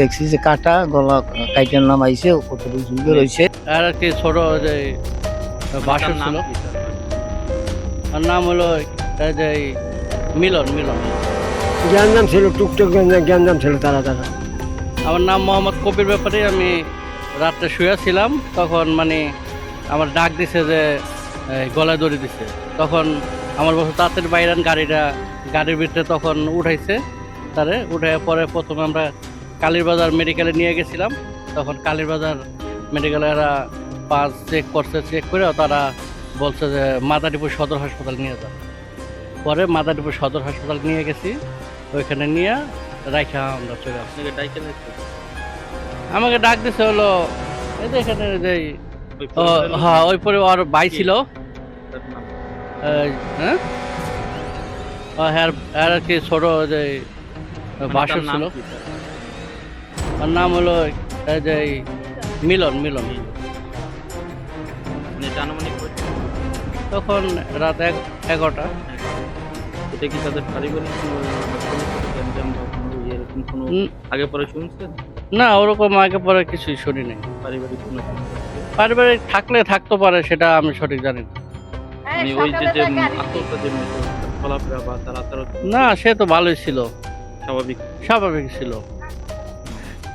দেখছি যে কাটা গলা কাইটার নাম আইছে কতটুকু ঝুলকে রয়েছে। আর একটি ছোট যে বাসন ছিল। আর নাম হলো যে মিলন মিলন। গ্যাঞ্জাম ছিল টুকটুক গ্যাঞ্জাম গ্যাঞ্জাম ছিল তারা তারা। আমার নাম মোহাম্মদ কবির ব্যাপারে আমি রাত্রে শুয়েছিলাম তখন মানে আমার ডাক দিছে যে এই, গলায় দড়ি দিছে। তখন আমার বছর তাঁতের বাইরান গাড়িটা গাড়ির ভিতরে তখন উঠাইছে তারে উঠে পরে প্রথমে আমরা কালীরবাজার মেডিকেলে নিয়ে গেছিলাম। তখন কালীরবাজার মেডিকেলে এরা পাঁচ চেক করছে চেক করে তারা বলছে যে মাদারীপুর সদর হাসপাতাল নিয়ে যান। পরে মাদারীপুর সদর হাসপাতাল নিয়ে গেছি ওইখানে নিয়ে রাইখা আমরা চলে আসছি। আমাকে ডাক দিছে হলো এই যে এখানে যে হ্যাঁ ওই পরে ওর ভাই ছিল। হ্যাঁ? হ্যার আর কি ছোট যে বাসন ছিল। ওর নাম হলো এই যে এই মিলন মিলন। তখন রাত এক এগারোটা। এটা কি তাদের পারিবারিক উম, আগে পরে শুনছেন? না ওরকম আগে পরে কিছুই শুনি নাই। পারিবারিক কোনো পারিবারিক থাকলে থাকতে পারে সেটা আমি সঠিক জানি না। মানে ওই যে না সে তো ভালোই ছিল। স্বাভাবিক। স্বাভাবিক ছিল।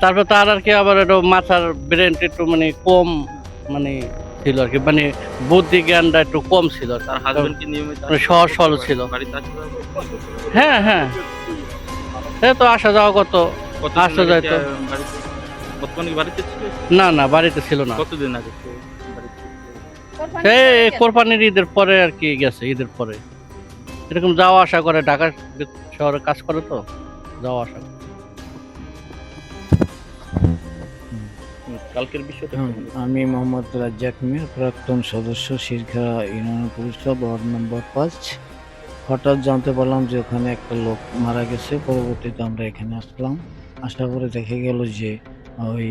তারপর তার আর কি আবার একটু মাথার ব্রেনটা একটু মানে কম মানে ছিল আর কি মানে বুদ্ধি জ্ঞানটা একটু কম ছিল তার হাজবেন্ড কি নিয়মিত মানে সহজ সরল ছিল। হ্যাঁ হ্যাঁ। সে তো আসা যাওয়া কত আসা যাইতো। না না বাড়িতে ছিল না। কতদিন আগে কোরবানির ঈদের পরে আর কি গেছে ঈদের পরে। এরকম যাওয়া আসা করে ঢাকা শহরে কাজ করে তো? যাওয়া আসা কালকের বিষয়টা আমি মোহাম্মদ রাজ্জাক মির প্রাক্তন সদস্য শিরখা ইউনিয়ন পরিষদ ওয়ার্ড নম্বর পাঁচ। হঠাৎ জানতে পারলাম যে ওখানে একটা লোক মারা গেছে। পরবর্তীতে আমরা এখানে আসলাম। আসার পরে দেখা গেল যে ওই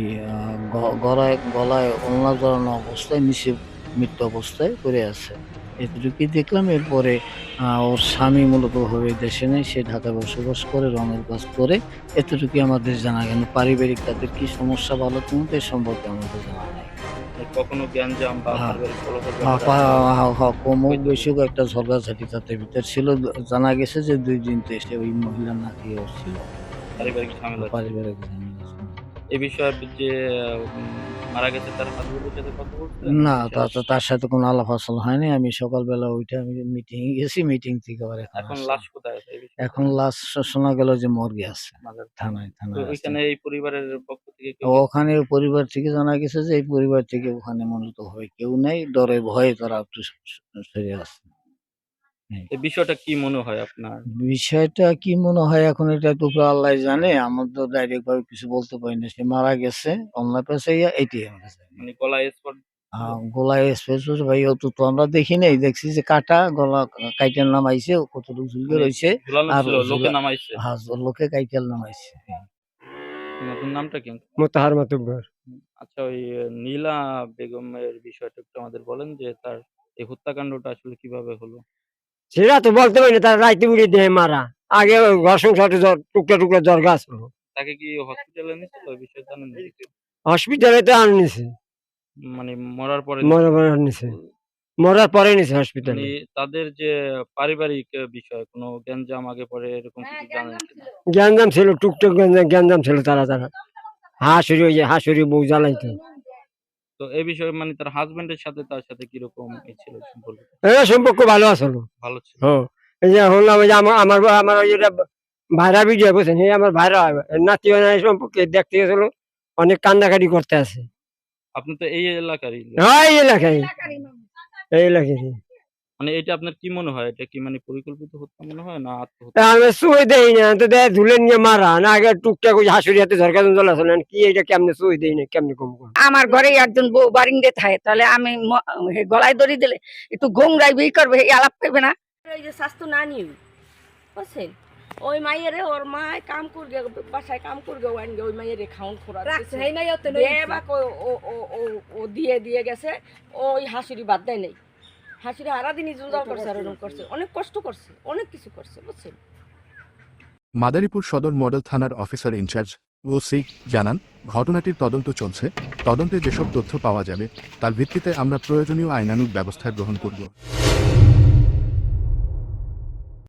গলায় গলায় ওলনা জড়ানো অবস্থায় নিচে মৃত্যু অবস্থায় পড়ে আছে। এতটুকুই দেখলাম। এরপরে ওর স্বামী মূলত ভাবে দেশে নেই সে ঢাকায় বসবাস করে রঙের কাজ করে। এতটুকুই আমাদের জানা গেল। পারিবারিক তাদের কি সমস্যা ভালো কিন্তু এ সম্পর্কে আমাদের জানা নেই। কখনো গ্যাঞ্জাম বা হ্যাঁ। হ্যাঁ, হ্যাঁ, কমও বেশিও একটা ঝগড়াঝাটি তাদের ভিতর ছিল। জানা গেছে যে দুই দিন তো এসে ওই মহিলা নাকি ছিল। পারিবারিক ঝামেলা পারিবারিক ঝামেলা। এই বিষয়ে যে মারা গেছে তার হাজবেন্ডের সাথে কথা বলছেন না তা- তা- তার সাথে কোনো আলাপ আসল হয়নি আমি সকালবেলা ওইটা আমি মিটিং গেছি মিটিং থেকে আবার এখন লাশ কোথায় আছে এখন লাশ শোনা গেল যে মর্গে আছে। থানায় থানায় ওইখানে এই পরিবারের পক্ষ থেকে ওখানে পরিবার থেকে জানা গেছে যে এই পরিবার থেকে ওখানে মূলত হয় কেউ নেই ডরে ভয়ে তারা একটু সরে আসছে এই বিষয়টা কি মনে হয় আপনার? বিষয়টা কি মনে হয় এখন এটা তো আল্লাহ জানে আমার তো ডাইরেক্ট ভাবে কিছু বলতে পারি না। সে মারা গেছে অন্য পাশে এটি আমার কাছে। মানে গলায় স্পট আহ, গলায় স্পেস ভাই অত তো আমরা দেখি নাই দেখছি যে কাটা গলা কাইটার নাম আইছে কতটুকু ঝুলকে রয়েছে আর লোকে নামাইছে। হ্যাঁ লোকে কাইটাল নাম আইছে আপনার নামটা কি? মোতাহার মাতুব্বর। আচ্ছা ওই নীলা বেগমের বিষয়টা একটু আমাদের বলেন যে তার এই হত্যাকাণ্ডটা আসলে কীভাবে হলো? সেটা তো বলতে পারি না তার রাইতে উড়ে দেহে মারা। আগে ঘর সংসারে টুকরা টুকরা জ্বর গাছ। তাকে কি হসপিটালে নিয়েছিল? ওই হসপিটালে তো আন নিছে। মানে মরার পরে মরার পরে নিছে। মরার পরে নিছে হসপিটালে মানে তাদের যে পারিবারিক বিষয় কোনো গ্যাঞ্জাম আগে পরে এরকম কিছু জানেন কিনা? গ্যাঞ্জাম ছিল টুকটুক গ্যাঞ্জাম গ্যাঞ্জাম ছিল তারা তারা। হাঁসুরি ওই যে হাঁসুরি বউ জ্বালাইতো। তো এই বিষয়ে মানে তার হাজবেন্ডের সাথে তার সাথে কীরকম ছিল সম্পর্ক সম্পর্ক ভালো আসলো ভালো ছিল। হ্যাঁ। এই যে শুনলাম আমার আমার আমার ওই ভাইরা বলছেন এই আমার ভাইরা নাতি সম্পর্কে দেখতে গেছিল অনেক করতে আছে। আপনি তো এই এলাকারই হ্যাঁ এই এলাকায় এই এলাকায় মানে এটা আপনার কি মনে হয়? এটা কি মানে পরিকল্পিত হত্যা মনে হয় না আত্মহত্যা? আমি সুই দেই না তো দেয় ধুলে নিয়ে মারা। না আগে টুকটাক ওই হাসুরি হাতে ঝরকা জ্বলা চলেন কি এটা কেমনে সুই দেই না কেমনে কম কম আমার ঘরে একজন বউ বারিন্দে থাকে তাহলে আমি গলায় দড়ি দিলে একটু ঘুমরাই বই করবে এই আলাপ করবে না। ওই যে স্বাস্থ্য না নিউ বুঝছেন? ওই মাইয়েরে ওর মা কাম করবে বাসায় কাম করবে ওয়াইনগে ওই মাইয়েরে খাউন খোরা রাখছে হেই নাই ওতে দেবাক ও ও- ও- ও- ও দিয়ে দিয়ে গেছে ওই হাসুরি বাদ দেয় নাই। হাসুরি জঞ্জাল করছে আর এরকম করছে। অনেক কষ্ট করছে অনেক কিছু করছে বুঝছেন? মাদারীপুর সদর মডেল থানার অফিসার ইনচার্জ ওসি জানান ঘটনাটির তদন্ত চলছে। তদন্তে যেসব তথ্য পাওয়া যাবে তার ভিত্তিতে আমরা প্রয়োজনীয় আইনানুগ ব্যবস্থা গ্রহণ করব।